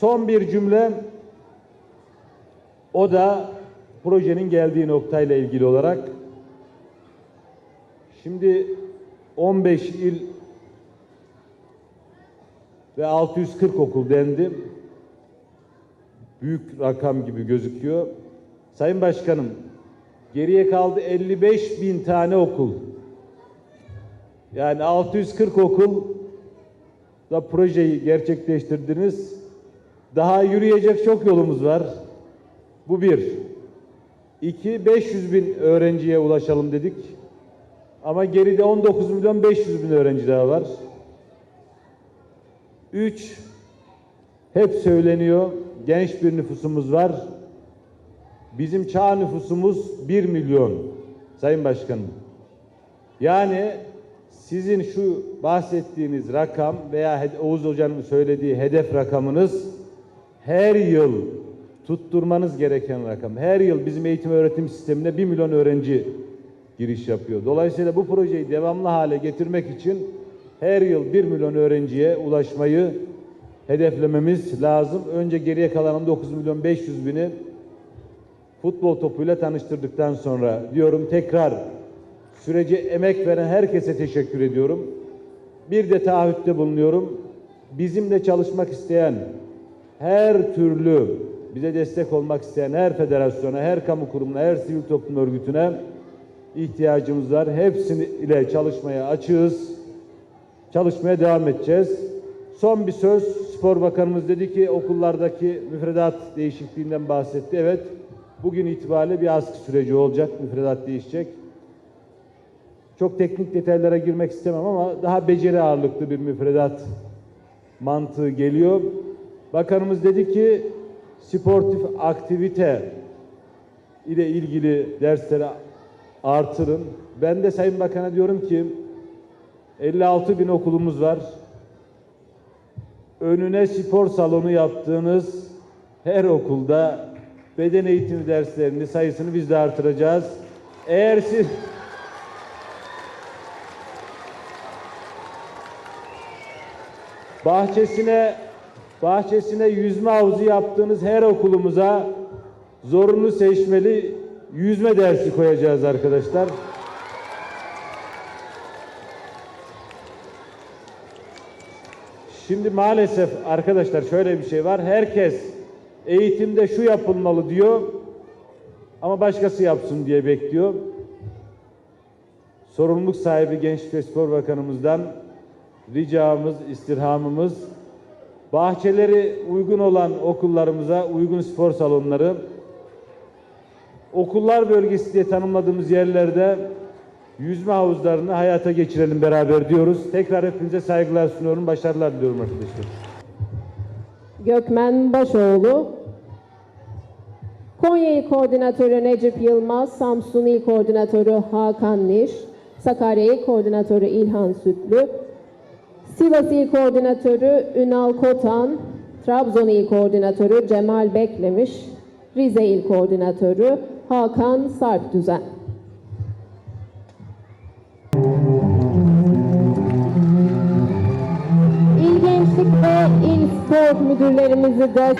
Son bir cümle o da projenin geldiği noktayla ilgili olarak şimdi 15 il ve 640 okul dendi. Büyük rakam gibi gözüküyor. Sayın Başkanım, geriye kaldı 55 bin tane okul. Yani 640 okul da projeyi gerçekleştirdiniz. Daha yürüyecek çok yolumuz var. Bu bir. İki, 500 bin öğrenciye ulaşalım dedik. Ama geride 19 milyon 500 bin öğrenci daha var. Üç, hep söyleniyor, genç bir nüfusumuz var. Bizim çağ nüfusumuz 1 milyon Sayın Başkanım. Yani sizin şu bahsettiğiniz rakam veya Oğuz Hoca'nın söylediği hedef rakamınız her yıl tutturmanız gereken rakam. Her yıl bizim eğitim öğretim sistemine 1 milyon öğrenci giriş yapıyor. Dolayısıyla bu projeyi devamlı hale getirmek için her yıl 1 milyon öğrenciye ulaşmayı hedeflememiz lazım. Önce geriye kalan 9 milyon 500 bini futbol topuyla tanıştırdıktan sonra diyorum tekrar sürece emek veren herkese teşekkür ediyorum. Bir de taahhütte bulunuyorum. Bizimle çalışmak isteyen her türlü bize destek olmak isteyen her federasyona, her kamu kurumuna, her sivil toplum örgütüne ihtiyacımız var. Hepsini ile çalışmaya açığız. Çalışmaya devam edeceğiz. Son bir söz. Spor Bakanımız dedi ki okullardaki müfredat değişikliğinden bahsetti. Evet. Bugün itibariyle bir askı süreci olacak. Müfredat değişecek. Çok teknik detaylara girmek istemem ama daha beceri ağırlıklı bir müfredat mantığı geliyor. Bakanımız dedi ki sportif aktivite ile ilgili dersleri artırın. Ben de Sayın Bakan'a diyorum ki 56 bin okulumuz var. Önüne spor salonu yaptığınız her okulda beden eğitimi derslerini sayısını biz de artıracağız. Eğer siz bahçesine bahçesine yüzme havuzu yaptığınız her okulumuza zorunlu seçmeli yüzme dersi koyacağız arkadaşlar. Şimdi maalesef arkadaşlar şöyle bir şey var. Herkes eğitimde şu yapılmalı diyor ama başkası yapsın diye bekliyor. Sorumluluk sahibi Gençlik ve Spor Bakanımızdan ricamız, istirhamımız bahçeleri uygun olan okullarımıza uygun spor salonları okullar bölgesi diye tanımladığımız yerlerde yüzme havuzlarını hayata geçirelim beraber diyoruz. Tekrar hepinize saygılar sunuyorum. Başarılar diliyorum arkadaşlar. Gökmen Başoğlu, Konya İl Koordinatörü Necip Yılmaz, Samsun İl Koordinatörü Hakan Niş, Sakarya İl Koordinatörü İlhan Sütlü, Sivas İl Koordinatörü Ünal Kotan, Trabzon İl Koordinatörü Cemal Beklemiş, Rize İl Koordinatörü Hakan Sarp Düzen. İl Gençlik ve İl Spor Müdürlerimizi de